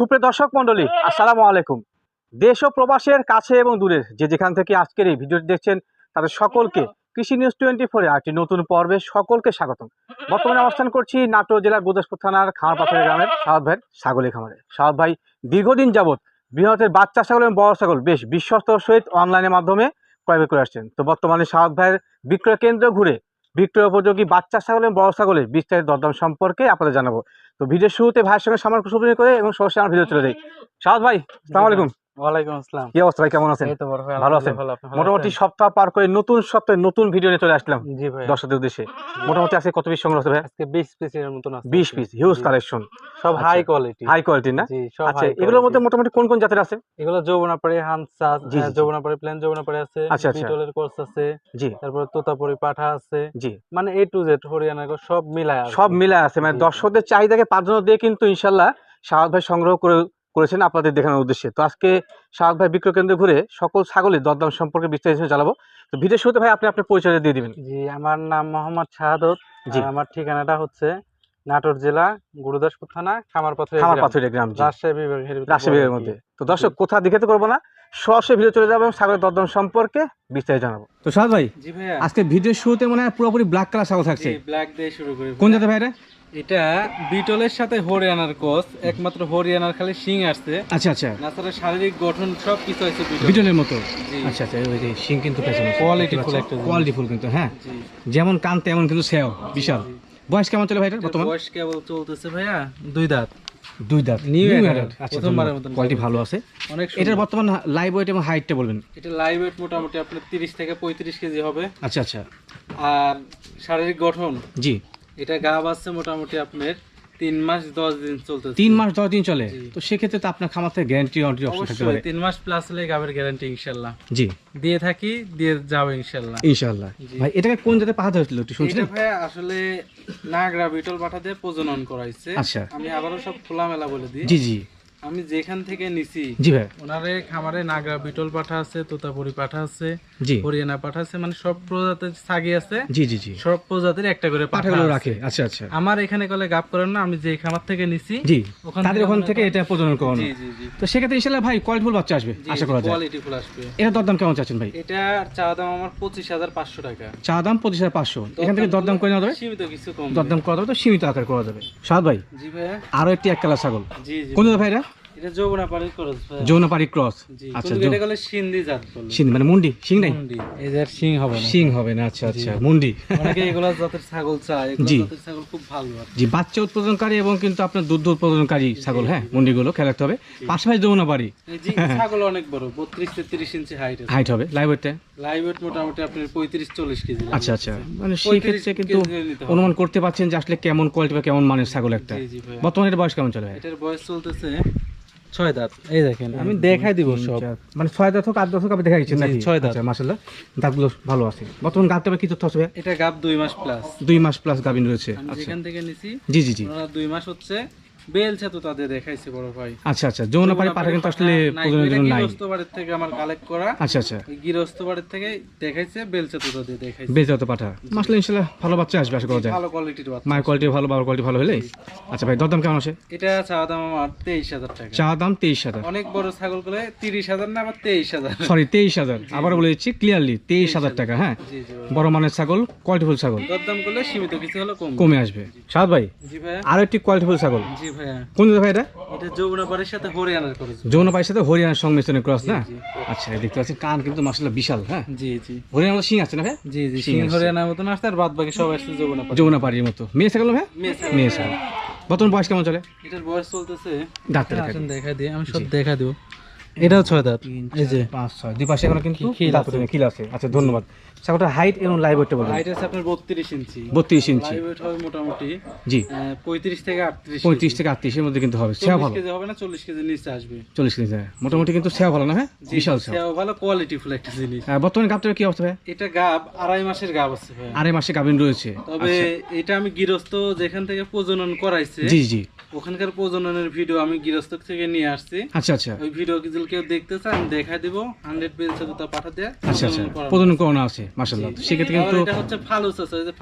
সুপ্রিয় দর্শক মন্ডলী আসসালামু আলাইকুম। দেশ ও প্রবাসের কাছে এবং দূরের যে যেখান থেকে আজকের এই ভিডিওটি দেখছেন, তাদের সকলকে কৃষি নিউজ টোয়েন্টি ফোরে একটি নতুন পর্বে সকলকে স্বাগতম। বর্তমানে অবস্থান করছি নাটোর জেলার গুদাসপুর থানার খামারপাথরের গ্রামের সাহাব ভাইয়ের ছাগলের খামারে। সাহাব ভাই, দীর্ঘদিন যাবৎ বৃহতের বাচ্চা ছাগল এবং বড় ছাগল বেশ বিশ্বস্তর সহিত অনলাইনের মাধ্যমে ক্রয় করে আসছেন তো বর্তমানে সাহাব ভাইয়ের বিক্রয় কেন্দ্র ঘুরে বিক্রয় উপযোগী বাচ্চা ছাগল এবং বড় ছাগলের বিস্তারিত দরদাম সম্পর্কে আপনাদের জানাব। তো ভিডিও শুরুতে ভাইয়ের সঙ্গে সামান্য করে এবং সরাসরি আমার ভিডিও চলে যাই। সাহস ভাই, আসসালামু আলাইকুম। ওয়ালাইকুম আসসালাম। কি অবস্থা ভাই কেমন আছেন? এই তো বড় ভাই ভালো আছেন? ভালো আপনি ভালো। মোটামুটি সপ্তাহ পার করে নতুন সপ্তাহে নতুন ভিডিও নিয়ে চলে আসলাম জি ভাই। দর্শকদের উদ্দেশ্যে। মোটামুটি আজকে কত পিস সংগ্রহ ভাই আজকে 20 পিসের মতন আছে। বিশ পিস হিউজ কালেকশন সব আচ্ছা। হাই কোয়ালিটি হাই কোয়ালিটি না? জি সব আচ্ছা এগুলোর মধ্যে মোটামুটি কোন কোন জাতের আছে? এগুলো যৌবনাপাড়ি হানসা। যৌবনাপাড়ি যৌবনাপাড়ি আছে। আচ্ছা। বিটলের কোর্স আছে। জি। তারপর তোতাপুরি পাঠা আছে। জি। মানে এ টু জেড হরিয়ানা সব মিলায় সব কি। মিলে আছে। মানে। দর্শকদের চাহিদাকে প্রাধান্য দিয়ে কিন্তু ইনশাল্লাহ শাহাদ ভাই সংগ্রহ করে করেছেন আপনাদের দেখানোর উদ্দেশ্যে। তো আজকে শাহাদ ভাই বিক্রয় কেন্দ্রে ঘুরে সকল ছাগলের দরদাম সম্পর্কে বিস্তারিত জানাব। তো ভিডিও শুরুতে ভাই আপনি আপনার পরিচয় দিয়ে দিবেন। জি আমার নাম মোহাম্মদ শাহাদত। জি। আমার ঠিকানাটা হচ্ছে নাটোর জেলা গুরুদাসপুর থানা খামারপাথর খামার গ্রাম জি। রাজশাহী বিভাগের রাজশাহী বিভাগের মধ্যে। তো দর্শক কোথা দিকে করব না সরাসরি ভিডিও চলে যাবে এবং ছাগলের দরদাম সম্পর্কে বিস্তারিত জানাব। তো শাহাদ ভাই আজকে ভিডিও শুরুতে মনে হয় পুরোপুরি ব্ল্যাক কালার ছাগল থাকছে। ব্ল্যাক দিয়ে শুরু করি। কোন জাতের ভাই এটা বিটলের সাথে হরিয়ানার কোচ একমাত্র হরিয়ানার খালি শিং আসছে। আচ্ছা আচ্ছা। তাছাড়া শারীরিক গঠন সব কিছু আছে বিটলের। মতো? আচ্ছা আচ্ছা ওই যে শিং কিন্তু পেছনে Quality full একটা কোয়ালিটি ফুল কিন্তু হ্যাঁ? যেমন কান তেমন কিন্তু সেও বিশাল। বয়স কেমন চলে ভাই এটা বর্তমান? বয়স কেবল চলতেছে ভাইয়া দুই দাঁত। দুই দাঁত। Adult, adult, আচ্ছা প্রথমবারের মতন কোয়ালিটি ভালো আছে। অনেক এটার বর্তমান লাইভ ওয়েট এবং হাইটটা বলবেন। এটা লাইভ ওয়েট মোটামুটি আপনার তিরিশ থেকে পঁয়ত্রিশ কেজি হবে। আচ্ছা আচ্ছা। আর শারীরিক গঠন? জি। এটা গা বাচ্ছে মোটামুটি আপনার তিন মাস দশ দিন চলতেছে। তিন মাস দশ দিন চলে? তো সেক্ষেত্রে তো আপনার খামার থেকে গ্যারান্টি ওয়ারেন্টি অপশন থাকতে অবশ্যই পারে তিন মাস প্লাস হলে গাবের গ্যারান্টি ইনশাল্লাহ। জি। দিয়ে থাকি দিয়ে যাব ইনশাল্লাহ। ইনশাল্লাহ। ভাই এটাকে কোন জাতে পাঠাতে হয়েছিল একটু শুনছিলেন ভাই আসলে নাগরা বিটল পাঠাতে দিয়ে প্রজনন করাইছে। আচ্ছা। আমি আবারও সব খোলামেলা বলে দিই। জি জি। আমি যেখান থেকে নিছি জি ভাই। ওনারে খামারে নাগরা বিটল পাঠা আছে তোতাপুরি পাঠা আছে জি। হরিয়ানা পাঠা আছে মানে সব প্রজাতির ছাগি আছে। জি জি জি। সব প্রজাতির একটা করে পাঠা পাঠাগুলো রাখে। আচ্ছা আচ্ছা। আমার এখানে কলে গাপ করেন না আমি যে খামার থেকে নিছি জি। ওখান তাদের ওখান থেকে এটা প্রজনন করানো। জি জি জি। তো সেক্ষেত্রে ইনশাল্লাহ ভাই কোয়ালিটিফুল বাচ্চা আসবে আশা করা যায়। কোয়ালিটি ফুল আসবে। এটা দরদাম কেমন চাচ্ছেন ভাই? এটা চা দাম আমার পঁচিশ হাজার পাঁচশো টাকা। চা দাম পঁচিশ হাজার পাঁচশো। এখান থেকে দরদাম করে নেওয়া যাবে? সীমিত কিছু কম দরদাম করা যাবে তো সীমিত আকার করা যাবে। সাদ ভাই জি ভাইয়া। আরও একটি এক কালার ছাগল। জি জি। কোন জায়গা ভাই এটা এটা যৌবনা পাড়ি খরচ ভাইয়া। যৌনপাড়ি ক্রস আচ্ছা এটা গেলে সিন্ধি জাত বলে। সিং মানে মুন্ডি সিং নাই? মুন্ডি। শিং হবে না। সিং হবে না আচ্ছা আচ্ছা মুন্ডি। অনেকে এগুলা জাতের ছাগল চায় এগুলা জাতের ছাগল খুব ভালো আর জি বাচ্চা উৎপাদনকারী এবং কিন্তু আপনার দুধ উৎপাদনকারী ছাগল হ্যাঁ মুন্ডিগুলো খেয়াল রাখতে হবে। পাশাপাশি যে ছাগল অনেক বড় বত্রিশ তেত্রিশ ইঞ্চি হাইট আছে। হাইট হবে লাইভ ওয়েটটা লাইভ ওয়েট মোটামুটি আপনার পঁয়ত্রিশ চল্লিশ কেজি। আচ্ছা আচ্ছা মানে সেই ক্ষেত্রে কিন্তু। অনুমান করতে পারছেন যে আসলে কেমন কোয়ালিটি বা কেমন মানের ছাগল একটা। জি জি বর্তমানে এর বয়স কেমন চলে এটার বয়স চলতেছে ছয় দাঁত এই দেখেন আমি দেখাই দিব সব। মানে ছয় দশক আট দশক আপনি দেখা গেছেন জি, নাকি? ছয় দাঁত। আচ্ছা মাসাল্লাহ দাঁতগুলো ভালো আছে। বর্তমান গাবটা কি তথ্য আছে এটা গাব দুই মাস প্লাস দুই মাস প্লাস গাবিন রয়েছে। আমি আচ্ছা। থেকে নিছি জি জি জি। দুই মাস হচ্ছে বেলছে তো তাদের দেখাইছে বড় ভাই। আচ্ছা আচ্ছা যৌনপাড়ি পাঠা কিন্তু আসলে প্রজনের জন্য নাই। গৃহস্থ বাড়ির থেকে আমার কালেক্ট করা। আচ্ছা আচ্ছা। গৃহস্থ বাড়ির থেকে দেখাইছে বেলছে তো তাদের দেখাইছে। পাঠা। মাসলে ইনশাল্লাহ ভালো বাচ্চা আসবে আশা করা যায়। ভালো কোয়ালিটির বাচ্চা মায়ের কোয়ালিটি ভালো বাবার কোয়ালিটি ভালো হলে? আচ্ছা ভাই দরদাম কেমন আছে? এটা চাওয়া দাম আমার তেইশ হাজার টাকা। চা দাম তেইশ হাজার। অনেক বড় ছাগলগুলো তিরিশ হাজার না আবার তেইশ হাজার। সরি তেইশ হাজার। আবার বলে দিচ্ছি ক্লিয়ারলি তেইশ হাজার টাকা হ্যাঁ? ভাই। বড় মানের ছাগল কোয়ালিটিফুল ছাগল। দরদাম করলে সীমিত কিছু হলো কমে আসবে। সাদ ভাই জি ভাইয়া। আরও একটি কোয়ালিটিফুল ছাগল। জি ভাইয়া। কোন জায়গা ভাই এটা? এটা যৌবনা সাথে হরিয়ানার করেছে যৌনপাড়ির সাথে হরিয়ানার সংমিশ্রণের ক্রস না? আচ্ছা দেখতে পাচ্ছেন কান কিন্তু মাসাল্লাহ বিশাল হ্যাঁ? জি জি। হরিয়ানার মতো সিং আছে না ভাই জি জি সিং হরিয়ানার মতন আসছে আর বাদ বাকি সব আসছে যৌবনা পাড়ি মতো। মেয়ে ছাগল ভাই মেয়ে ছাগল। বর্তমান বয়স কেমন চলে? এটার বয়স চলতেছে। ডাক্তার দেখা দিয়ে আমি সব দেখা দিব। এটাও ছয় দাঁত। এই যে। পাঁচ ছয়। দুই পাশে এখনও কিন্তু খিল দাঁত খিল আছে। আচ্ছা ধন্যবাদ। হাইট এবং লাইভ ওয়েটটা হাইট আছে আপনার বত্রিশ ইঞ্চি। বত্রিশ ইঞ্চি। লাইভ ওয়েট হবে মোটামুটি জি। পঁয়ত্রিশ থেকে আটত্রিশ পঁয়ত্রিশ থেকে আটত্রিশের মধ্যে কিন্তু হবে। চল্লিশ ভালো। কেজি হবে না চল্লিশ কেজি নিচে আসবে। চল্লিশ কেজি হ্যাঁ। মোটামুটি কিন্তু সেও ভালো না হ্যাঁ? বিশাল সেও। সেও ভালো কোয়ালিটি ফুল একটা জিনিস। হ্যাঁ, বর্তমানে গাবটার কি অবস্থা ভাই? এটা গাব আড়াই মাসের গাব আছে ভাই। আড়াই মাসের গাবিন রয়েছে। তবে এটা আমি গৃহস্থ যেখান থেকে প্রজনন করাইছে জি জি। ওখানকার প্রজননের ভিডিও আমি গৃহস্থ থেকে নিয়ে আসছি। আচ্ছা আচ্ছা। ওই ভিডিও কিছু কেউ দেখতে দিব। হান্ড্রেড পেজে দুটো পাঠা দিয়ে। আচ্ছা আচ্ছা। প্রজনন করানো। আছে মাসাল্লাহ জি। সেক্ষেত্রে কিন্তু এটা হচ্ছে যে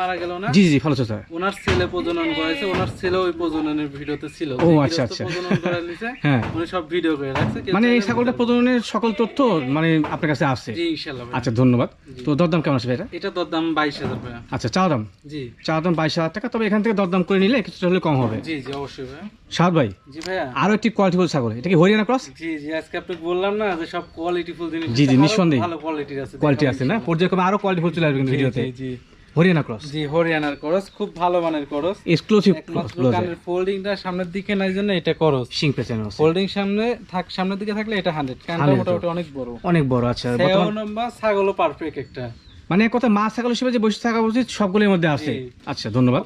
মারা গেল না? জি জি চাচা ওনার ছেলে প্রজনন করেছে ওনার ছেলে ওই প্রজননের ভিডিওতে ছিল। ও, আচ্ছা, আচ্ছা। প্রজনন করে নিছে হ্যাঁ। উনি সব ভিডিও করে রাখছে মানে এই ছাগলটা প্রজননের সকল তথ্য মানে আপনার কাছে আছে। জি ইনশাল্লাহ ভাই। আচ্ছা ধন্যবাদ। তো দরদাম কেমন আছে ভাই এটা? এটা তোর দাম বাইশ হাজার আচ্ছা চাওয়া দাম? জি। চাওয়া দাম বাইশ হাজার টাকা তবে এখান থেকে দরদাম করে নিলে কিছুটা হলে কম হবে। জি জি অবশ্যই ভাই সাদ ভাই জি ভাইয়া। আরও একটি কোয়ালিটিফুল ছাগল এটা কি হরিয়ানা ক্রস জি। জি আজকে আপনাকে বললাম না যে সব কোয়ালিটি জিনিস জি, জি, নিঃসন্দেহে। ভালো কোয়ালিটির আছে। কোয়ালিটি আছে না? পর্যায়ক্রমে আরও কোয়ালিটিফুল চলে আসবে কিন্তু ভিডিওতে। জি জি। হরিয়ানা ক্রস জি হরিয়ানার করস খুব ভালো মানের করস এক্সক্লুসিভ একমাত্র কানের ফোল্ডিংটা সামনের দিকে নাই জন্য এটা করস সিং পেছনে আছে। ফোল্ডিং সামনে থাক সামনের দিকে থাকলে এটা কানটা মোটামুটি অনেক বড়। অনেক বড় আচ্ছা। বর্তমান লম্বা ছাগলও পারফেক্ট একটা। মানে কথা মা ছাগল হিসেবে যে বসে থাকা উচিত সবগুলোর মধ্যে আছে। আচ্ছা ধন্যবাদ।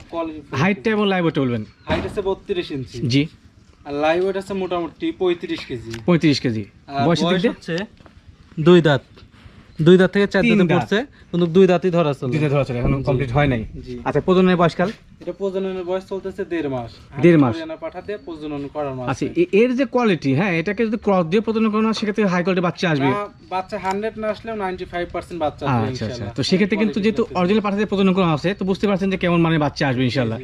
হাইটটা এবং লাইভ ওয়েট বলবেন। হাইট আছে বত্রিশ ইঞ্চি জি। আর লাইভ ওয়েট আছে মোটামুটি পঁয়ত্রিশ কেজি। পঁয়ত্রিশ কেজি। আর বয়সের দিক বয়স হচ্ছে দুই দাঁত। দুই দাঁত থেকে চার দাঁতে পড়ছে কিন্তু দুই দাঁতই ধরা চলে দিতে ধরা চলে এখন কমপ্লিট হয় নাই। আচ্ছা প্রজননের বয়সকাল এটা প্রজননের বয়স চলতেছে দেড় মাস। দেড় মাস। পাঠাতে প্রজনন করানো আচ্ছা এর যে কোয়ালিটি হ্যাঁ এটাকে যদি ক্রস দিয়ে প্রজনন করানো হয়, সেক্ষেত্রে হাই কোয়ালিটি বাচ্চা আসবে। বাচ্চা হান্ড্রেড না আসলেও নাইনটি ফাইভ পার্সেন্ট বাচ্চা আসবে আচ্ছা আচ্ছা। তো সেক্ষেত্রে কিন্তু যেহেতু। অরিজিনাল পাঠাতে প্রজনন করা আছে তো বুঝতে পারছেন যে কেমন মানে বাচ্চা আসবে ইনশাল্লাহ।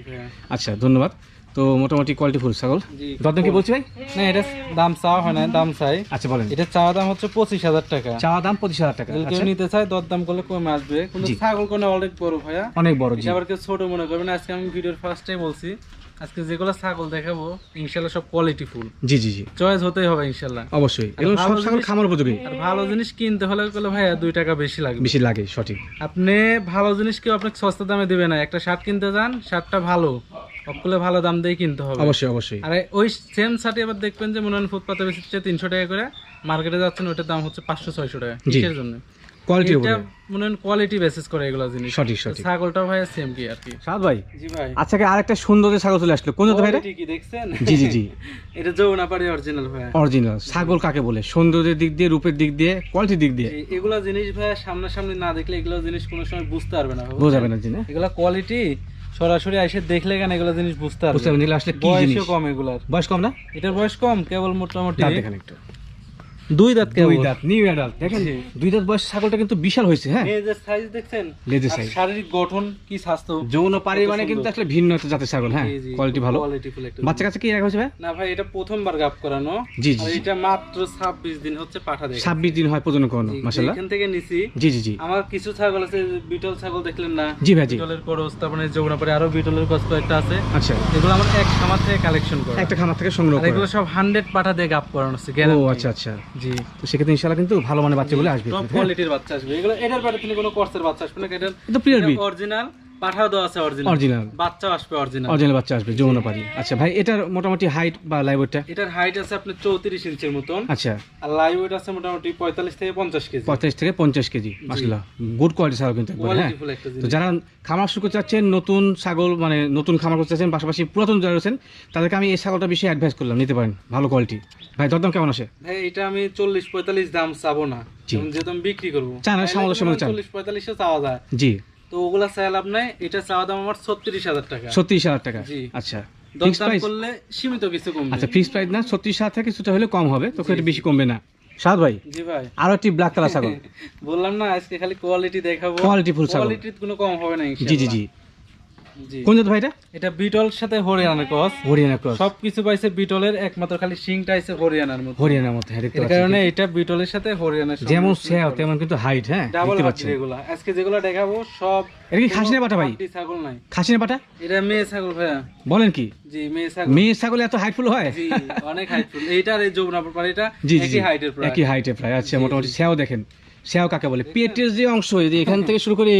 আচ্ছা ধন্যবাদ। তো মোটামুটি কোয়ালিটি ফুল ছাগল। দাদন দরদাম কি বলছি ভাই? না এটা দাম চাওয়া হয় না দাম চাই। আচ্ছা বলেন। এটা চাওয়া দাম হচ্ছে পঁচিশ হাজার টাকা। চাওয়া দাম পঁচিশ হাজার টাকা কেউ আচ্ছা। নিতে চায় দরদাম করলে কমে আসবে। কিন্তু। ছাগল কোনো অনেক বড় ভাইয়া। অনেক বড় আবার কেউ ছোট মনে করবেন না আজকে আমি ভিডিওর ফার্স্টে বলছি। আজকে যেগুলো ছাগল দেখাবো ইনশাল্লাহ সব কোয়ালিটি ফুল। জি জি জি। চয়েস হতেই হবে ইনশাল্লাহ। অবশ্যই। এগুলো সব ছাগল খামার উপযোগী। আর ভালো জিনিস কিনতে হলে গেলে ভাইয়া দুই টাকা বেশি লাগবে। বেশি লাগে সঠিক। আপনি ভালো জিনিস কেউ আপনাকে সস্তা দামে দিবে না। একটা শার্ট কিনতে যান শার্টটা ভালো। সকলে ভালো দাম দিয়ে কিনতে হবে। অবশ্যই অবশ্যই। আর ওই সেম শার্টে আবার দেখবেন যে মনে হয় ফুটপাতে বেশি তিনশো টাকা করে। মার্কেটে যাচ্ছেন ওটার দাম হচ্ছে পাঁচশো ছয়শো টাকা। কিসের জন্য? উপরে মনে হয় কোয়ালিটি বেসিস করে এগুলো জিনিস। সঠিক সঠিক। ছাগলটা ভাই সেম কি আর কি। সাদ ভাই জি ভাই। আচ্ছা কি আরেকটা সুন্দর ছাগল চলে আসলো। কোন জাতের ভাই এটা? কি দেখছেন? জি জি জি। এটা অরিজিনাল ভাই। অরিজিনাল ছাগল কাকে বলে? সৌন্দর্যের দিক দিয়ে রূপের দিক দিয়ে কোয়ালিটির দিক দিয়ে। এগুলা জিনিস ভাই সামনাসামনি না দেখলে এগুলো জিনিস কোনো সময় বুঝতে পারবে না বোঝা যাবে না জি না? এগুলা কোয়ালিটি সরাসরি এসে দেখলে কেন এগুলো জিনিস বুঝতে বুঝতে পারবে পারবেন এগুলো আসলে কি জিনিস? বয়সও কম এগুলার। বয়স কম না? এটার বয়স কম কেবল মোটামুটি দেখেন একটু। দুই দাঁত কেবল দুই দাঁত নিউ অ্যাডাল্ট দেখেন দুই দাঁত বয়স ছাগলটা কিন্তু বিশাল হয়েছে হ্যাঁ? লেজের সাইজ দেখছেন লেজের size। শারীরিক গঠন কি স্বাস্থ্য যৌন পারি মানে কিন্তু আসলে ভিন্ন একটা জাতের ছাগল হ্যাঁ? কোয়ালিটি ভালো। একটা বাচ্চা কাছে কি রাখা হয়েছে ভাই? না ভাই এটা প্রথমবার গাপ করানো। জি, জি, এটা মাত্র 26 দিন হচ্ছে পাঠা দেখে ছাব্বিশ দিন হয় প্রজনন করানো মাসাল্লাহ এখান থেকে নিছি। জি জি জি। আমার কিছু ছাগল আছে বিটল ছাগল দেখলেন না? জি ভাই জি। বিটলের করস তারপরে যমুনা পরে আরও বিটলের কস কয়েকটা আছে। আচ্ছা। এগুলো আমার এক খামার থেকে কালেকশন করা। একটা খামার থেকে সংগ্রহ আর করে। এগুলো সব 100 পাঠা দিয়ে গাপ করানো আছে ও আচ্ছা আচ্ছা। জি তো সেক্ষেত্রে ইনশাআল্লাহ কিন্তু ভালো মানের বাচ্চাগুলো আসবে টপ হ্যাঁ? কোয়ালিটির বাচ্চা আসবে। এগুলো এটার বাইরে তুমি কোনো কোর্সের বাচ্চা আসবে না এটা এটা প্রিয়ার অরিজিনাল পাঠাও দেওয়া আছে অরিজিনাল অরিজিনাল বাচ্চাও আসবে অরিজিনাল অরিজিনাল বাচ্চা আসবে যৌন পারি আচ্ছা ভাই এটার মোটামুটি হাইট বা লাইভটা এটার হাইট আছে আপনার চৌত্রিশ ইঞ্চির মতন। আচ্ছা। আর লাইভ আছে মোটামুটি পঁয়তাল্লিশ থেকে পঞ্চাশ কেজি। পঁয়তাল্লিশ থেকে পঞ্চাশ কেজি মাসাল্লাহ গুড কোয়ালিটি ছাগল কিন্তু একবার হ্যাঁ। তো যারা খামার শুরু করতে চাচ্ছেন নতুন ছাগল মানে নতুন খামার করতে চাচ্ছেন পাশাপাশি পুরাতন যারা রয়েছেন তাদেরকে আমি এই ছাগলটা বেশি অ্যাডভাইস করলাম নিতে পারেন ভালো কোয়ালিটি ভাই দরদাম কেমন আসে? ভাই এটা আমি চল্লিশ পঁয়তাল্লিশ দাম চাবো না। যেহেতু আমি বিক্রি করব। চান, সামঞ্জস্য চান। চল্লিশ পঁয়তাল্লিশও চাওয়া যায়। জি। তো ওগুলা চাই লাভ নাই এটা চাওয়া দাম আমার ছত্রিশ হাজার টাকা। ছত্রিশ হাজার টাকা? আচ্ছা। দরদাম করলে সীমিত কিছু কমবে। আচ্ছা ফিক্স প্রাইস না ছত্রিশ হাজার থেকে কিছুটা হলে কম হবে তো একটু বেশি কমবে না। সাদ ভাই জি ভাই। আরও একটি ব্ল্যাক কালার ছাগল। বললাম না আজকে খালি কোয়ালিটি দেখাবো। কোয়ালিটি ফুল ছাগল। কোয়ালিটির কোনো কম হবে না জি জি জি। কোন জাত ভাই এটা এটা বিটল সাথে হরিয়ানা ক্রস। হরিয়ানা ক্রস। সবকিছু পাইছে বিটলের একমাত্র খালি শিংটা আছে হরিয়ানার মধ্যে। হরিয়ানার মধ্যে হ্যাঁ এর কারণে এটা বিটলের সাথে হরিয়ানার যেমন সেও তেমন কিন্তু হাইট হ্যাঁ ডাবল দেখতে হাতি আজকে যেগুলো দেখাবো সব এটা কি খাসি না বাটা ভাই ছাগল নাই। খাসি না বাটা এটা মেয়ে ছাগল ভাইয়া। বলেন কি? জি মেয়ে ছাগল। মেয়ে ছাগল এত হাইটফুল হয়? জি অনেক হাইটফুল এইটার এই যমুনাপুর পাড়ি এটা জি জি একই হাইটের প্রায়। একই হাইটে প্রায়। আচ্ছা মোটামুটি সেও দেখেন। সেও কাকে বলে? পেটের যে অংশ যে এখান থেকে শুরু করে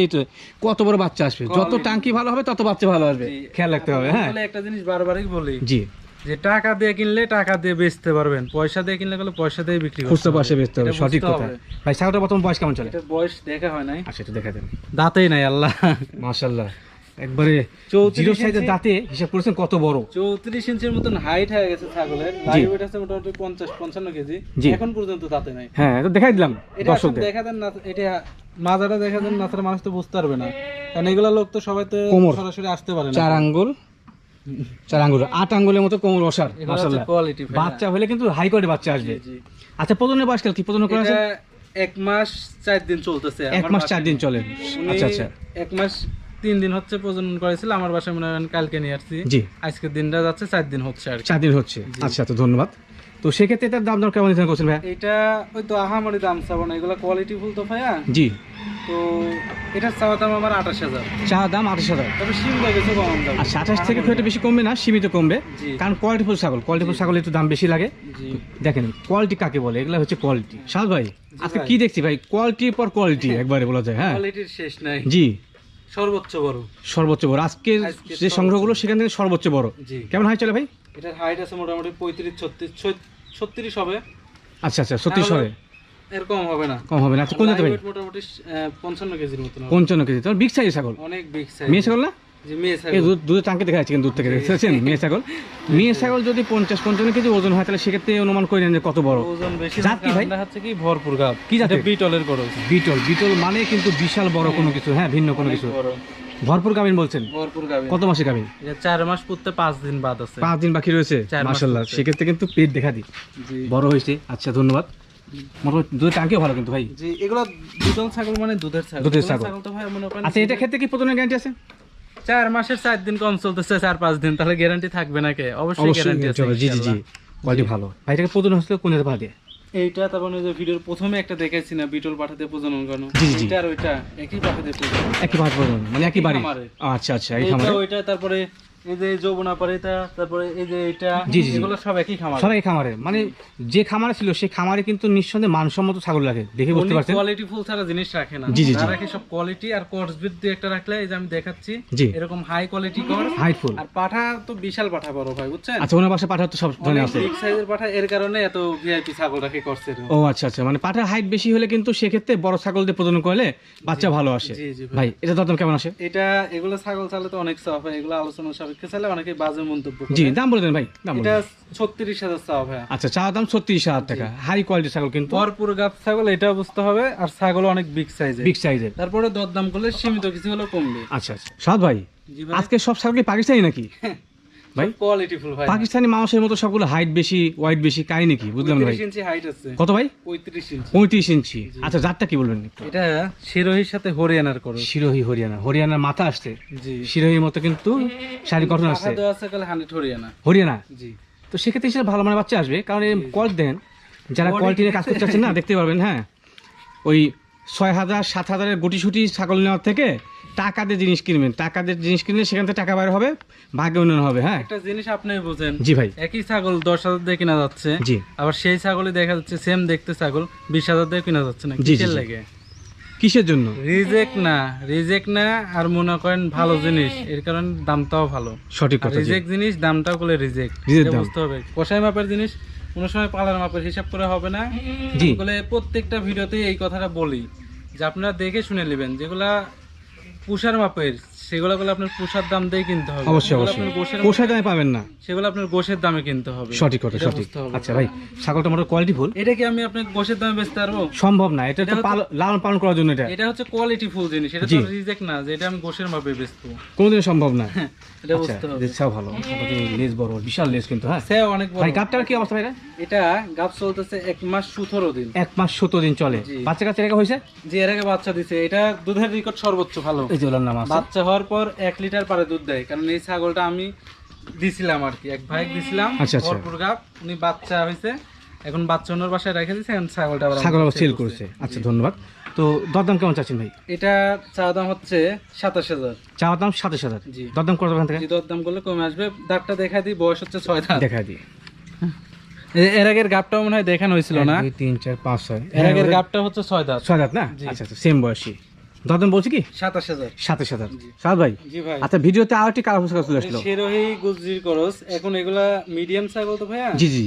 কত বড় বাচ্চা আসবে? যত টাঙ্কি ভালো হবে তত বাচ্চা ভালো আসবে। খেয়াল রাখতে হবে হ্যাঁ। একটা জিনিস বারবারই বলি জি। যে টাকা দিয়ে কিনলে টাকা দিয়ে বেচতে পারবেন পয়সা দিয়ে কিনলে গেলে পয়সা দিয়ে বিক্রি করতে পয়সা বেচতে হবে সঠিক কথা। ভাই ছাগলটা প্রথম বয়স কেমন চলে? বয়স দেখা হয় নাই। আচ্ছা একটু দেখা দেন। দাঁতেই নাই আল্লাহ। মাশাল্লাহ একবারে জিরো সাইজের দাঁতে হিসাব করেছেন কত বড়? চৌত্রিশ ইঞ্চির মতন হাইট হয়ে গেছে ছাগলের। লাইভ ওয়েট আছে মোটামুটি পঞ্চাশ পঞ্চান্ন কেজি। এখন পর্যন্ত দাঁতে নাই। হ্যাঁ এটা দেখাই দিলাম দর্শকদের। দেখা দেন না এটা দেখা দেন না তাহলে মানুষ তো বুঝতে পারবে না। কারণ এগুলা লোক তো সবাই তো সরাসরি আসতে পারে না। চার আঙ্গুল। চার আঙ্গুল আট আঙ্গুলের মতো মাশাআল্লাহ। কোয়ালিটি বাচ্চা হলে কিন্তু হাই কোয়ালিটি বাচ্চা আসবে। আচ্ছা প্রজনের বয়সকাল কি প্রজনন করা আছে এক মাস চার দিন চলতেছে এক মাস চার দিন চলে। আচ্ছা আচ্ছা। এক মাস তিন দিন হচ্ছে প্রজনন করেছিল আমার বাসায় মনে হয় কালকে নিয়ে আসছি। জি। আজকের দিনটা যাচ্ছে চার দিন হচ্ছে আর। চার দিন হচ্ছে। আচ্ছা তো ধন্যবাদ। তো সেক্ষেত্রে তার দাম দর কেমন নির্ধারণ করছেন ভাই এটা ওই তো আহামরি দাম চাবো না এগুলো কোয়ালিটি ফুল তো ভাইয়া। জি। তো এটার চাওয়া দাম আমার আঠাশ হাজার। চা দাম আঠাশ হাজার। তবে সীমিত কিছু কম দাম। আচ্ছা আঠাশ থেকে খুব একটা বেশি কমবে না সীমিত কমবে? কারণ কোয়ালিটিফুল ছাগল কোয়ালিটিফুল ছাগল একটু দাম বেশি লাগে। জি। দেখেন কোয়ালিটি কাকে বলে? এগুলো হচ্ছে কোয়ালিটি সাল ভাই আজকে কি দেখছি ভাই? কোয়ালিটির পর কোয়ালিটি একবারে বলা যায় হ্যাঁ? কোয়ালিটির শেষ নাই। জি। সর্বোচ্চ বড়। সর্বোচ্চ বড়। আজকে যে সংগ্রহগুলো সেখান থেকে সর্বোচ্চ বড়। কেমন হয় চলে ভাই? এটার হাইট আছে মোটামুটি পঁয়ত্রিশ ছত্রিশ ছত্রিশ হবে। আচ্ছা আচ্ছা ছত্রিশ সরে এরকম হবে না। কম হবে না। আচ্ছা কোন জাতের ভাই? মোটামুটি পঞ্চান্ন কেজির মতো পঞ্চান্ন কেজি। তোমার বিগ সাইজ ছাগল? অনেক বিগ সাইজ মেয়ে ছাগল না? ছাগল। দুধের টাঙ্কি দেখা যাচ্ছে কিন্তু দূর থেকে দেখছেন মেয়ে ছাগল। মেয়ে ছাগল যদি পঞ্চাশ পঞ্চান্ন কেজি ওজন হয় তাহলে সেক্ষেত্রে অনুমান করে নেন যে কত বড়। ওজন বেশি জাত কি ভাই? হচ্ছে কি ভরপুর গাব। কি জাতের? বিটলের করো বিটল বিটল মানে কিন্তু বিশাল বড় কোনো কিছু হ্যাঁ ভিন্ন কোনো কিছু। ভরপুর গাবিন বলছেন? ভরপুর কত মাসে গাবিন চার মাস পড়তে পাঁচ দিন বাদ আছে। পাঁচ দিন বাকি রয়েছে? মাসাল্লাহ সেক্ষেত্রে কিন্তু পেট দেখা দিই। বড় হয়েছে আচ্ছা ধন্যবাদ। মোটামুটি দুধের টাঙ্কিও ভালো কিন্তু ভাই। জি এগুলো দুধল ছাগল মানে দুধের ছাগল। দুধের ছাগল। আচ্ছা এটা ক্ষেত্রে কি প্রথমে গ্যারান্টি আছে? চার মাসের চার দিন কম চলতেছে চার পাঁচ দিন তাহলে গ্যারান্টি থাকবে না কে অবশ্যই গ্যারান্টি আছে জি জি জি। কোয়ালিটি ভালো। ভাই এটাকে প্রথম হচ্ছে কোন এইটা তারপর ওই যে ভিডিওর প্রথমে একটা দেখেছি না বিটল পাঠাতে প্রজনন করানো। এটা আর ওইটা একই পাঠাতে প্রজনন একই প্রথম মানে একই বাড়ি। আচ্ছা আচ্ছা এই এইটা খামারে। ওইটা তারপরে এই যে যৌবনা পারে তারপরে এই যে এটা জি, জি, জি। এগুলো সব একই খামার? সবাই এই খামারে। মানে যে খামারে ছিল সেই খামারে কিন্তু নিঃসন্দেহে মানসম্মত ছাগল লাগে দেখে বুঝতে পারছেন? কোয়ালিটি ফুল ছাড়া জিনিস রাখে না। জি, জি, জি। রাখে সব কোয়ালিটি আর কোর্স বৃদ্ধি একটা রাখলে এই যে আমি দেখাচ্ছি এরকম high quality course height full আর পাঠা তো বিশাল পাঠা বড় ভাই বুঝছেন? আচ্ছা ওনার বাসায় পাঠা তো সব ধরনের আছে। বিগ সাইজের পাঠা এর কারণে এত ভিআইপি ছাগল রাখে করছে ও আচ্ছা আচ্ছা। মানে পাঠার হাইট বেশি হলে কিন্তু সেক্ষেত্রে বড় ছাগল দিয়ে প্রজনন করলে বাচ্চা ভালো আসে। ভাই। এটা কেমন আসে? এটা এগুলো ছাগল চালে তো অনেক চাপ হয় এগুলো আলোচনা সাপেক্ষে চালে অনেকে বাজে মন্তব্য জি দাম বলে দেন ভাই দাম এটা ছত্রিশ হাজার ভাই আচ্ছা চা দাম ছত্রিশ হাজার টাকা। হাই কোয়ালিটির ছাগল কিন্তু। ভরপুর গাছ ছাগল এটা বুঝতে হবে আর ছাগল অনেক বিগ সাইজের বিগ সাইজের তারপরে দরদাম করলে সীমিত কিছু হলেও কমবে। আচ্ছা আচ্ছা। সাদ ভাই ভাই আজকে সব ছাগল কি পাকিস্তানি নাকি? ভাই? কোয়ালিটি ভাই পাকিস্তানি মানুষের মতো সবগুলো হাইট বেশি ওয়াইট বেশি কাই নাকি? বুঝলাম ভাই। ইঞ্চি হাইট আছে। কত ভাই? পঁয়ত্রিশ ইঞ্চি পঁয়ত্রিশ ইঞ্চি আচ্ছা জাতটা কি বলবেন এটা শিরোহির সাথে হরিয়ানার করো। শিরোহী হরিয়ানা। হরিয়ানার মাথা আসছে। জি। শিরোহীর মতো কিন্তু গঠন আছে কালে হরিয়ানা। হরিয়ানা? জি। তো সেক্ষেত্রে হিসেবে ভালো মানে বাচ্চা আসবে কারণ কোয়ালিটি দেন। যারা কোয়ালিটি নিয়ে কাজ করতে চাচ্ছেন না দেখতে পারবেন হ্যাঁ। ওই ছয় হাজার সাত হাজারের গুটি সুটি ছাগল নেওয়ার থেকে টাকা দিয়ে জিনিস কিনবেন। টাকা দিয়ে জিনিস কিনলে সেখান থেকে টাকা বাইর হবে ভাগ্য উন্নয়ন হবে হ্যাঁ? একটা জিনিস আপনি বুঝেন। জি ভাই। একই ছাগল দশ হাজার দিয়ে কিনা যাচ্ছে জি। আবার সেই ছাগলই দেখা যাচ্ছে সেম দেখতে ছাগল বিশ হাজার দিয়ে কিনা যাচ্ছে না। কিসের। লাগে? কিসের জন্য? রিজেক্ট না। রিজেক্ট না আর মনে করেন ভালো জিনিস। এর কারণে দামটাও ভালো। সঠিক কথা রিজেক্ট জিনিস দামটাও করলে রিজেক্ট বুঝতে হবে। কষাই মাপের জিনিস? কোনো সময় পালার মাপের হিসাব করে হবে না। জি। বলে প্রত্যেকটা ভিডিওতে এই কথাটা বলি। যে আপনারা দেখে শুনে নেবেন। যেগুলা পুষার মাপের সেগুলো গুলো আপনার পুষার দাম দিয়ে কিনতে হবে। অবশ্যই অবশ্যই। পোষায় দামে পাবেন না। সেগুলো আপনার গোশের দামে কিনতে হবে। সঠিক কথা সঠিক। আচ্ছা ভাই ছাগলটা মোটর কোয়ালিটি ফুল এটা কি আমি আপনার গোশের দামে বেচতে পারব? সম্ভব না এটা তো লালন পালন করার জন্য এটা। এটা হচ্ছে কোয়ালিটি ফুল জিনিস এটা তো রিজেক্ট না যে এটা আমি গোশের মাপে বেচবো। কোনোদিন সম্ভব না। এটা আচ্ছা বুঝতে হবে। লেজটাও ভালো লেজ বড় বিশাল লেজ কিন্তু হ্যাঁ? সে অনেক বড়। ভাই গাপটার কি অবস্থা ভাই এটা? গাব চলতেছে এক মাস সতেরো দিন। এক মাস সতেরো দিন চলে। বাচ্চা কাচ্চা রেখা হয়েছে? যে এর আগে বাচ্চা দিছে। এটা দুধের রেকর্ড সর্বোচ্চ ভালো। এই নাম আছে। বাচ্চা হওয়ার পর এক লিটার পারে দুধ দেয়। কারণ এই ছাগলটা আমি দিছিলাম আর কি। এক ভাই দিছিলাম আচ্ছা, আচ্ছা। ভরপুর গাব। উনি বাচ্চা হয়েছে। এখন বাচ্চা ওনার বাসায় রেখে দিয়েছে এখন ছাগলটা ছাগল সেল করেছে। আচ্ছা ধন্যবাদ। তো দরদাম কেমন চাচ্ছেন ভাই? এটা চাওয়া দাম হচ্ছে সাতাশ হাজার। চাওয়ার দাম সাতাশ হাজার। জি। দরদাম করে দেবেন থেকে? যদি দাম করলে কমে আসবে। দাগটা দেখা দিই বয়স হচ্ছে ছয় দাঁত। দেখা দিই। এর আগের গাবটাও মনে হয় দেখানো হয়েছিল না? দুই, তিন চার পাঁচ ছয়। এর আগের হ্যাঁ, গাবটা হচ্ছে ছয় দাঁত। ছয় হাজার না? আচ্ছা আচ্ছা সেম বয়সী। দরদাম বলছি কি? সাতাশ হাজার। সাতাশ হাজার। সাত ভাই আচ্ছা ভিডিওতে আর একটি কালার চলে আসলো। শিরোহী গুজরির করস এখন এগুলা মিডিয়াম ছাগল তো ভাইয়া? জি জি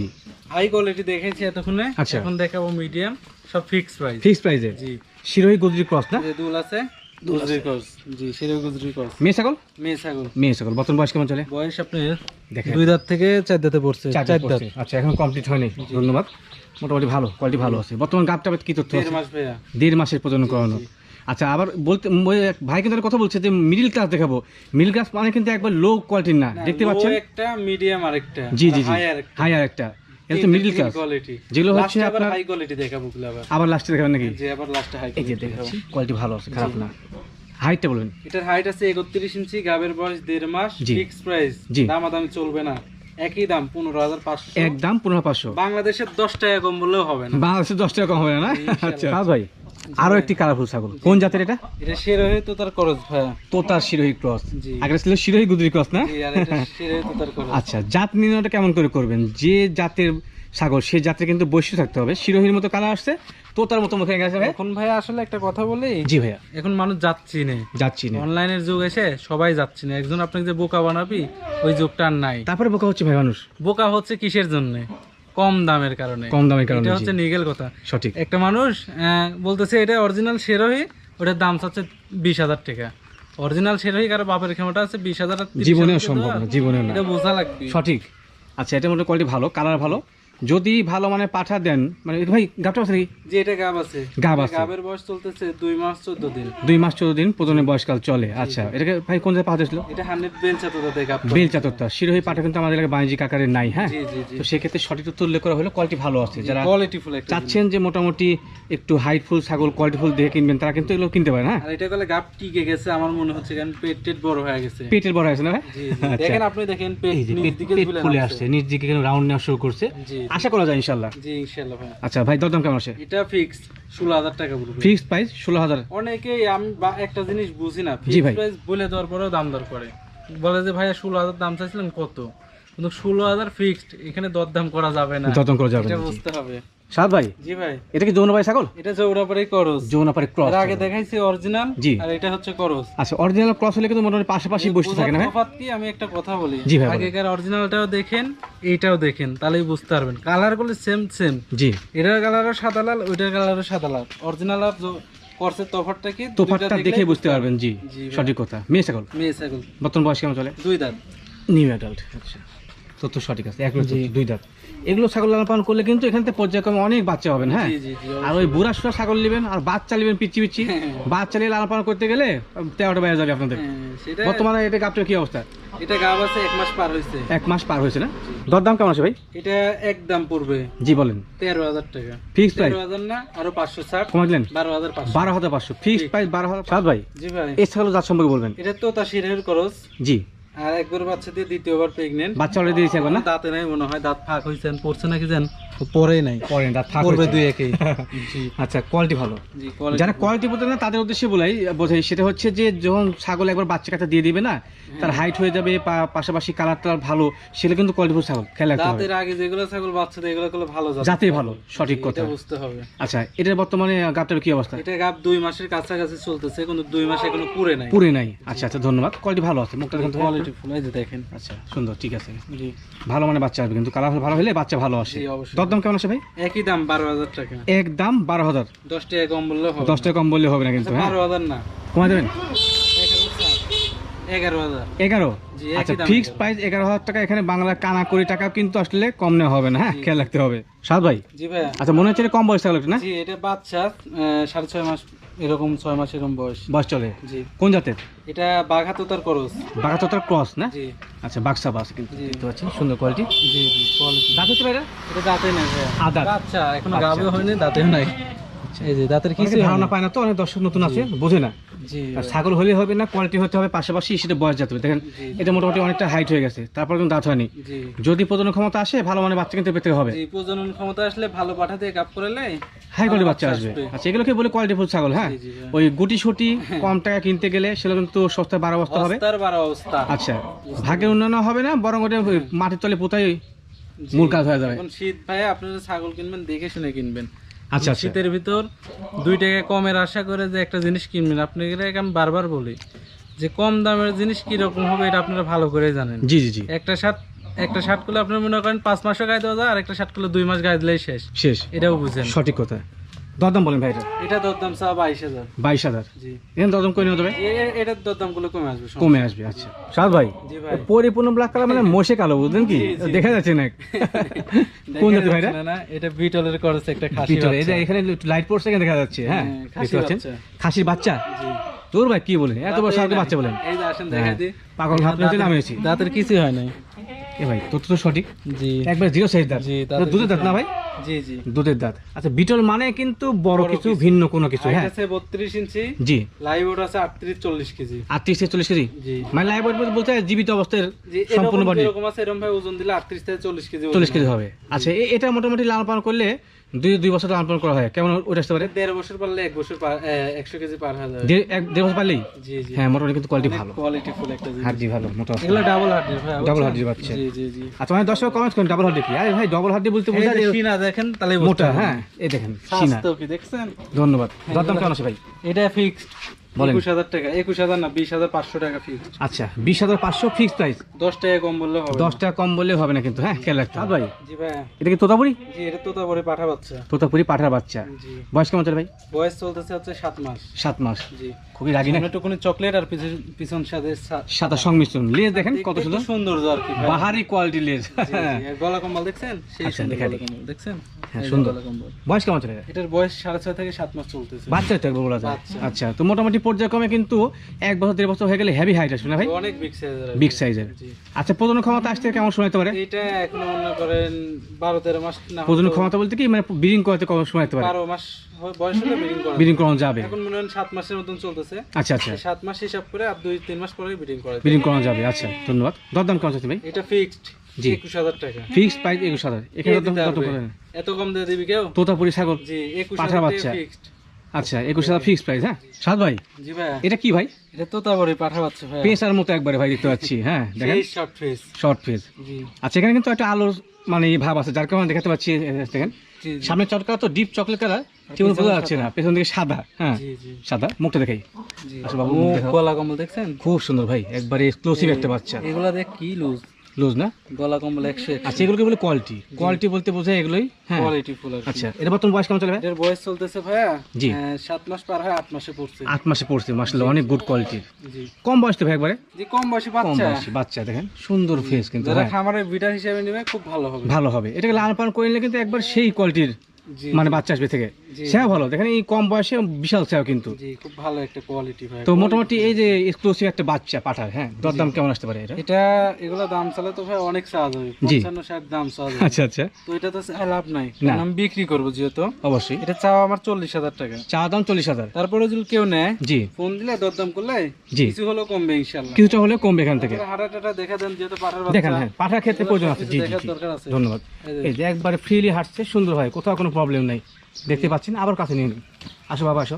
হাই কোয়ালিটি দেখেছি এতক্ষণে। আচ্ছা। এখন দেখাবো মিডিয়াম সব ফিক্স প্রাইস ফিক্স প্রাইসে জি। শিরোহী গুজরি ক্রস না? দুল আছে? গুজরির করস। জি শিরোহী গুজরির করস। মেয়ে ছাগল? মেয়ে ছাগল। মেয়ে ছাগল। বর্তমান বয়স কেমন চলে? বয়স আপনার দুই দাঁত থেকে চার দাঁতে পড়ছে। চার দাঁত আচ্ছা এখন কমপ্লিট হয়নি। ধন্যবাদ। মোটামুটি ভালো কোয়ালিটি ভালো আছে। বর্তমান গাপটা কি তথ্য দেড় মাস দেড় মাসের প্রজনন করানো। আচ্ছা আবার বলতে ওই এক ভাই কিন্তু কথা বলছে যে মিডিল ক্লাস দেখাবো। মিডিল ক্লাস মানে কিন্তু একবার লো কোয়ালিটির না দেখতে পাচ্ছেন? একটা মিডিয়াম আরেকটা জি জি জি। হাই আরেকটা আর একটা। এটা তো মিডিল ক্লাস কোয়ালিটি যেগুলো হচ্ছে আপনার হাই কোয়ালিটি দেখাবো আবার। আবার লাস্টে দেখাবেন নাকি? যে আবার লাস্টে হাই এই যে দেখাচ্ছি কোয়ালিটি ভালো আছে খারাপ না। হাইটটা বলবেন। এটার হাইট আছে 31 ইঞ্চি গাবের বয়স দেড় মাস জি। ফিক্স প্রাইস জি। দামাদামি চলবে না। একই দাম পনেরো হাজার পাঁচশো। একদম পনেরো পাঁচশো। বাংলাদেশের দশ টাকা কম বললেও হবে না। বাংলাদেশে দশ টাকা কম হবে না আচ্ছা। ভাই? আরও একটি কালারফুল ছাগল। কোন জাতের এটা? এটা সেরোহে তো তার করজ ভাইয়া। তোতার শিরোহী ক্রস। আগে ছিল শিরোহী গুদরি ক্রস না? আচ্ছা জাত নির্ণয়টা কেমন করে করবেন? যে জাতের ছাগল সেই জাতের কিন্তু বৈশিষ্ট্য থাকতে হবে। শিরোহীর মতো কালার আসছে তোতার মতো মুখে গেছে ভাই এখন ভাইয়া আসলে একটা কথা বলি জি ভাইয়া। এখন মানুষ যাচ্ছি নেই যাচ্ছি না অনলাইনের যুগ এসে সবাই যাচ্ছি না একজন আপনাকে যে বোকা বানাবি ওই যুগটা আর নাই। তারপরে বোকা হচ্ছে ভাই মানুষ। বোকা হচ্ছে কিসের জন্য? কম দামের কারণে। কম দামের কারণে এটা হচ্ছে নিগেল কথা। সঠিক। একটা মানুষ আহ, বলতেছে এটা অরিজিনাল সেরোহি ওটার দাম হচ্ছে বিশ হাজার টাকা। অরিজিনাল সেরোহি কারও বাপের ক্ষমতা আছে বিশ হাজার আর 30 জীবনেও সম্ভব। না জীবনেও না। এটা বোঝা লাগবে। সঠিক। আচ্ছা এটা মোটামুটি কোয়ালিটি ভালো কালার ভালো। যদি ভালো মানে পাঠা দেন মানে ভাই গাবটা আছে যে এটা গাব আছে। গাব আছে। গাবের বয়স চলতেছে দুই মাস চোদ্দ দিন। দুই মাস চোদ্দ দিন প্রথমে বয়সকাল চলে আচ্ছা। এটাকে ভাই কোন জায়গায় যাচ্ছিল এটা হান্ড্রেড আছে তাদের গাব বেল চাতরটা শিরোহী পাঠা কিন্তু আমাদের এলাকায় বাণিজ্যিক আকারে নাই হ্যাঁ? জি জি জি। তো সেক্ষেত্রে সঠিক তথ্য উল্লেখ করা হলো কোয়ালিটি ভালো আছে। যারা কোয়ালিটি ফুল একটা চাচ্ছেন যে মোটামুটি একটু হাইটফুল ছাগল কোয়ালিটিফুল দেখে কিনবেন তারা কিন্তু এগুলো কিনতে পারেন হ্যাঁ আর এটা গেলে গাব টিকে গেছে আমার মনে হচ্ছে কারণ পেট টেট বড় হয়ে গেছে। পেটের বড় আছে না ভাই? জি জি। দেখেন আপনি দেখেন পেট দিকে ফুলে আসছে নিচ দিকে রাউন্ড নেওয়া শুরু করছে? জি। আশা করা যায় ইনশাল্লাহ জি ইনশাআল্লাহ ভাই আচ্ছা ভাই দরদাম কেমন আছে? এটা ফিক্স ষোলো হাজার টাকা বলব। ফিক্সড প্রাইস ষোলো হাজার। অনেকেই আমি একটা জিনিস বুঝি না ফিক্সড ফিক্স প্রাইস বলে দেওয়ার পরেও দাম দর করে। বলে যে ভাইয়া ষোলো হাজার দাম চাইছিলেন কত? কিন্তু ষোলো হাজার ফিক্সড এখানে দরদাম করা যাবে না। দরদাম করা যাবে না। বুঝতে হবে। সাদ ভাই? জি ভাই। এটা কি ছাগল? এটা করস। ক্রস আগে দেখাইছি অরিজিনাল জি। আর এটা হচ্ছে করস। আচ্ছা অরিজিনাল ক্রস হলে কিন্তু মোটামুটি পাশাপাশি বসে থাকে না তফাৎ কি আমি একটা কথা বলি। জি ভাই, আগেকার অরিজিনালটাও দেখেন এইটাও দেখেন তাহলেই বুঝতে পারবেন। কালারগুলো সেম সেম জি। এটার কালারও সাদা লাল ওইটার কালারও সাদা লাল। অরিজিনাল আর করসের তফাৎটা কি? তোফারটা দেখে বুঝতে পারবেন জি। সঠিক কথা। মেয়ে ছাগল? মেয়ে ছাগল। বর্তমান বয়স কেমন চলে দুই দাঁত। নিউ অ্যাডাল্ট আচ্ছা। তথ্য সঠিক আছে এক দুই দাঁত। এগুলো ছাগল লালন পালন করলে কিন্তু এখান থেকে পর্যায়ক্রমে অনেক বাচ্চা হবেন হ্যাঁ? আর ওই বুড়া সুরা ছাগল নেবেন আর বাচ্চা নেবেন পিচ্ছি পিচ্ছি বাচ্চা নিয়ে লালন পালন করতে গেলে তেরোটা বেড়ে যাবে আপনাদের। হ্যাঁ, বর্তমানে এটা গাপটার কি অবস্থা? এটা গাব আছে এক মাস পার হয়েছে। এক মাস পার হয়েছে না? দরদাম কেমন আছে ভাই? এটা একদম পড়বে। জি বলেন। তেরো হাজার টাকা। ফিক্সড প্রাইস হাজার না আরও পাঁচশো ষাট কমাই দিলেন? বারো হাজার বারো হাজার পাঁচশো। ফিক্সড প্রাইস বারো হাজার সাত ভাই। জি সম্পর্কে বলবেন। এটা তো তা শিরের খরচ। জি। আর একবার বাচ্চা দিয়ে দ্বিতীয়বার প্রেগনেন্ট বাচ্চা অলরেডি দিয়েছে না? দাঁতে নাই মনে হয় দাঁত ফাঁক হয়েছেন পড়ছে নাকি জান পরে নাই। পরে পড়বে দুই একেই। আচ্ছা কোয়ালিটি ভালো। যারা কোয়ালিটি বলতে না তাদের উদ্দেশ্যে বলাই বোঝাই সেটা হচ্ছে যে যখন ছাগল একবার বাচ্চা কাচ্চা দিয়ে দিবে না তার হাইট হয়ে যাবে পা- পাশাপাশি কালারটা ভালো সেটা কিন্তু কোয়ালিটি ছাগল হবে। আগে যেগুলো ছাগল বাচ্চা দেয় এগুলো ভালো যাবে। যাতেই ভালো সঠিক কথা। এটা বুঝতে হবে। আচ্ছা এটার বর্তমানে গাপটার কি অবস্থা? এটা গাব দুই মাসের কাছাকাছি চলতেছে কিন্তু দুই মাস এখনও পুরে নাই। পুরে নাই। আচ্ছা আচ্ছা ধন্যবাদ। কোয়ালিটি ভালো আছে মুখটা দেখুন। তো। কোয়ালিটি ফুল এই যে দেখেন। আচ্ছা সুন্দর ঠিক আছে। ভালো মানে বাচ্চা আসবে কিন্তু কালার ভালো হলে বাচ্চা ভালো আসে। অবশ্যই। দরদাম কেমন আছে ভাই? একই দাম বারো হাজার টাকা। এক দাম বারো হাজার। দশ টাকা কম বললে হবে দশ টাকা কম বললে হবে না কিন্তু হ্যাঁ? বারো হাজার না। কমা দেবেন? এগারো আচ্ছা দাম প্রাইস এগারো হাজার টাকা এখানে বাংলা কানা করি টাকা কিন্তু আসলে কম নেওয়া হবে না হ্যাঁ? খেয়াল রাখতে হবে। সাদ ভাই? আচ্ছা মনে হচ্ছে কম বয়স থাকল না? এটা বাচ্চা সাড়ে ছয় মাস এরকম ছয় মাস এরকম বয়স। বয়স চলে। জি। কোন জাতের? এটা বাঘাতোতার ক্রস। বাঘাতোতার ক্রস না? জি। আচ্ছা বাক্সা বাস কিন্তু। দেখতে পাচ্ছেন সুন্দর কোয়ালিটি জি জি কোয়ালিটি দাঁতে তো এটা এটা দাঁতে নেই আদার এখনও আচ্ছা, গাবে হয়নি দাঁতেও নাই। এই যে দাঁতের কিছু কিছু ধারণা পায় না তো অনেক দর্শক নতুন আছে বোঝে না। আর ছাগল হলে হবে না কোয়ালিটি হতে হবে পাশাপাশি সেটা বয়স যেতে দেখেন এটা মোটামুটি অনেকটা হাইট হয়ে গেছে তারপর কিন্তু দাঁত হয়নি। যদি প্রজনন ক্ষমতা আসে ভালো মানে বাচ্চা কিন্তু পেতে হবে। প্রজনন ক্ষমতা আসলে ভালো পাঠা দিয়ে কাপ করলে হাই কোয়ালিটি বাচ্চা আসবে। আচ্ছা এগুলোকে বলে কোয়ালিটি ফুল ছাগল হ্যাঁ? হ্যাঁ। ওই গুটি সুটি কম টাকা কিনতে গেলে সেগুলো কিন্তু সস্তায় বারো বস্তা হবে। অবস্থা আচ্ছা ভাগের উন্নয়ন হবে না বরং ওটা মাটির তলে পোতাই মূল কাজ হয়ে যাবে। শীত ভাই আপনারা ছাগল কিনবেন দেখে শুনে কিনবেন। আচ্ছা আচ্ছা। শীতের ভিতর দুই টাকা কমের আশা করে যে একটা জিনিস কিনবেন। আপনাকে আমি বারবার বলি যে কম দামের জিনিস কীরকম হবে এটা আপনারা ভালো করে জানেন। জি জি জি। একটা শার্ট একটা শার্ট করলে আপনার মনে করেন পাঁচ মাসও গায়ে দেওয়া যায় আর একটা শার্ট করলে দুই মাস গায়ে দিলেই শেষ। শেষ। এটাও বুঝেন। সঠিক কথা। দরদাম বলেন ভাই এটা? এটা দরদাম চা বাইশ হাজার। বাইশ হাজার? জি। এখানে দরদাম করে নেওয়া যাবে এ- এ- এটার দরদামগুলো কমে আসবে কমে আসবে আচ্ছা। সাদ ভাই পরিপূর্ণ ব্ল্যাক কালার মানে মোশে কালো বুঝলেন কি। দেখা যাচ্ছে না। কোন ভাই এটা? না, না, এটা বিটলের করেছে একটা খাসি ভিতরে এই যে এখানে লাইট পড়ছে এখানে দেখা যাচ্ছে হ্যাঁ হ্যাঁ, দেখতে পাচ্ছেন। খাসির বাচ্চা? জি। তোর ভাই কি বলেন এত বড় সাথে নাই। বাচ্চা বলেন এই যে আসেন হ্যাঁ, দেখা দিই। পাগল ভাব নিতে নামিয়েছি দাঁতের কিছুই হয় নাই। এ ভাই তোর তো সঠিক। জি। একবার জিরো সাইজ দাঁত। জি, দুধের দাঁত না ভাই? জি জি। দুধের দাঁত। আচ্ছা বিটল মানে কিন্তু বড় কিছু কিছু। ভিন্ন কোনো কিছু হ্যাঁ। আছে বত্রিশ ইঞ্চি জি। লাইভ ওট আছে আটত্রিশ চল্লিশ কেজি। আটত্রিশ থেকে চল্লিশ কেজি? জি। মানে লাইভ বলতে জীবিত অবস্থায় সম্পূর্ণ বডি এরকম আছে এরকম ভাই ওজন দিলে আটত্রিশ থেকে চল্লিশ কেজি ওজন চল্লিশ কেজি হবে। আচ্ছা এটা মোটামুটি লাল পালন করলে দুই দুই বছর লালন পালন করা হয়। কেমন ওটা আসতে পারে? দেড় বছর পারলে এক বছর একশো কেজি পার দেড়- বছর পারলেই? হ্যাঁ মোটামুটি কিন্তু কোয়ালিটি ভালো। কোয়ালিটি ফুল একটা হাড্ডি ভালো মোটা এগুলো ডাবল হার্ডি ডাবল পাচ্ছে জি জি জি। আচ্ছা মানে দর্শক কমেন্ট করেন ডাবল হাড্ডি কি? আরে ভাই ডবল হাড্ডি বলতে বোঝা যায় সিনা দেখেন তাহলে মোটা হ্যাঁ এই দেখেন সিনা। তো কি দেখছেন? ধন্যবাদ। দরদাম কেমন আছে ভাই? এটা ফিক্সড। একুশ হাজার টাকা একুশ হাজার না বিশ হাজার পাঁচশো টাকা ফিক্সড আচ্ছা বিশ হাজার পাঁচশো ফিক্স প্রাইস দশ টাকা কম বললে হবে দশ টাকা কম বললে হবে না কিন্তু হ্যাঁ খেয়াল রাখতে হবে। ভাই। জি ভাই। এটা কি তোতাপুরি? জি এটা তোতাপুরি পাঠা বাচ্চা। তোতাপুরি পাঠার বাচ্চা। বয়স কেমন চলে ভাই? বয়স চলতেছে হচ্ছে সাত মাস। সাত মাস। জি। খুবই রাগি না? একটুখানি চকলেট আর পিছন পিছন সাথে সাদা সংমিশ্রণ। লেজ দেখেন কত সুন্দর? সৌন্দর্য আর কি বাহারি কোয়ালিটি লেজ। গলা কম্বল দেখছেন? সেই আচ্ছা, দেখা। কম্বল দেখছেন? হ্যাঁ, সুন্দর। বয়স কেমন চলে? এটার বয়স সাড়ে ছয় থেকে সাত মাস চলতেছে। বাচ্চা বলা যায়। আচ্ছা তো মোটামুটি পর্যায়ক্রমে কিন্তু এক বছর দেড় বছর হয়ে গেলে হেভি হাইট আসবে না ভাই? অনেক বিগ সাইজের বিগ সাইজের আচ্ছা প্রজনন ক্ষমতা আসতে কেমন সময় হতে পারে? এটা এখনও মনে করেন বারো তেরো মাস না প্রজনন ক্ষমতা বলতে কি মানে ব্রিডিং করতে কম সময় হতে পারে? বারো মাস বয়স হলে ব্রিডিং করা ব্রিডিং করানো যাবে। এখন মনে হয় সাত মাসের মতন চলতেছে। আচ্ছা আচ্ছা। এই সাত মাস হিসাব করে আর দুই তিন মাস পরে ব্রিডিং করে ব্রিডিং করানো যাবে আচ্ছা ধন্যবাদ। দরদাম কেমন আছে ভাই? এটা ফিক্সড জি। টাকা। প্রাইস এখানে কত করেন? এত কম দিয়ে দিবি কেউ? তোতাপুরি ছাগল জি একুশ পাঁঠার হাজার বাচ্চা। টাকা ফিক্সড আচ্ছা একুশ হাজার ফিক্স প্রাইস হ্যাঁ? সাত ভাই জি ভাই। এটা কি ভাই? এটা তো তারপরে পাঠা বাচ্চা ভাই। পেশার মতো একবারে ভাই দেখতে পাচ্ছি হ্যাঁ দেখেন। শর্ট ফেস শর্ট ফেস জি। আচ্ছা এখানে কিন্তু একটা আলোর মানে ভাব আছে যার কারণে দেখাতে পাচ্ছি দেখেন। সামনে চটকা তো ডিপ চকলেট কালার কেউ বোঝা যাচ্ছে না পেছন দিকে সাদা হ্যাঁ। সাদা মুখটা দেখাই। আচ্ছা বাবু। গলা কম্বল দেখছেন? খুব সুন্দর ভাই একবারে এক্সক্লুসিভ একটা বাচ্চা। এগুলা দেখ কি লুজ লুজ না? গলা কম্বল একশো আচ্ছা এগুলোকে বলে কোয়ালিটি কোয়ালিটি বলতে বোঝায় এগুলোই হ্যাঁ? কোয়ালিটি ফুল আর আচ্ছা এর বর্তমান বয়স কেমন চলে ভাই? এটার বয়স চলতেছে ভাইয়া জি। সাত মাস পার হয় আট মাসে পড়ছে। আট মাসে পড়ছে মাসলে অনেক গুড কোয়ালিটির জি। কম বয়স তো ভাই একবারে? জি কম বয়সী কম বাচ্চা। বয়সী বাচ্চা দেখেন সুন্দর ফেস কিন্তু যারা হ্যাঁ, খামারের বিটার হিসেবে নেবে খুব ভালো হবে। ভালো হবে। এটাকে লালন পালন করে নিলে কিন্তু একবার সেই কোয়ালিটির মানে বাচ্চা আসবে থেকে। সেও ভালো দেখেন এই কম বয়সে বিশাল সেও কিন্তু। খুব ভালো একটা কোয়ালিটি ভাই। তো মোটামুটি এই যে এক্সক্লুসিভ একটা বাচ্চা পাঠার হ্যাঁ দরদাম কেমন আসতে পারে এটা? এটা এগুলো দাম চালে তো ভাই অনেক সাজ হবে। পঞ্চান্ন ষাট দাম সাজ হবে আচ্ছা আচ্ছা। তো এটা তো লাভ নাই আমি বিক্রি করব যেহেতু। অবশ্যই। এটা চাওয়া আমার চল্লিশ হাজার টাকা। চা দাম চল্লিশ হাজার। তারপরে যদি কেউ নেয় জি। ফোন দিলে দরদাম করলে জি। কিছু হলেও কমবে ইনশাল্লাহ কিছুটা হলে কমবে এখান থেকে। হাটা টাটা দেখা দেন যেহেতু পাঠার দেখেন বাচ্চা হ্যাঁ পাঠার ক্ষেত্রে প্রয়োজন আছে। জি জি দরকার আছে। ধন্যবাদ। এই যে। এই যে একবারে ফ্রিলি হাঁটছে সুন্দর হয় কোথাও কোনো প্রবলেম নাই। দেখতে পাচ্ছেন? আবার কাছে নিয়ে নিন। আসো বাবা আসো।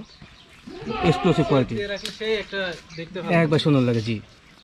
এক্সক্লুসিভ কোয়ালিটি একবার সুন্দর লাগে জি।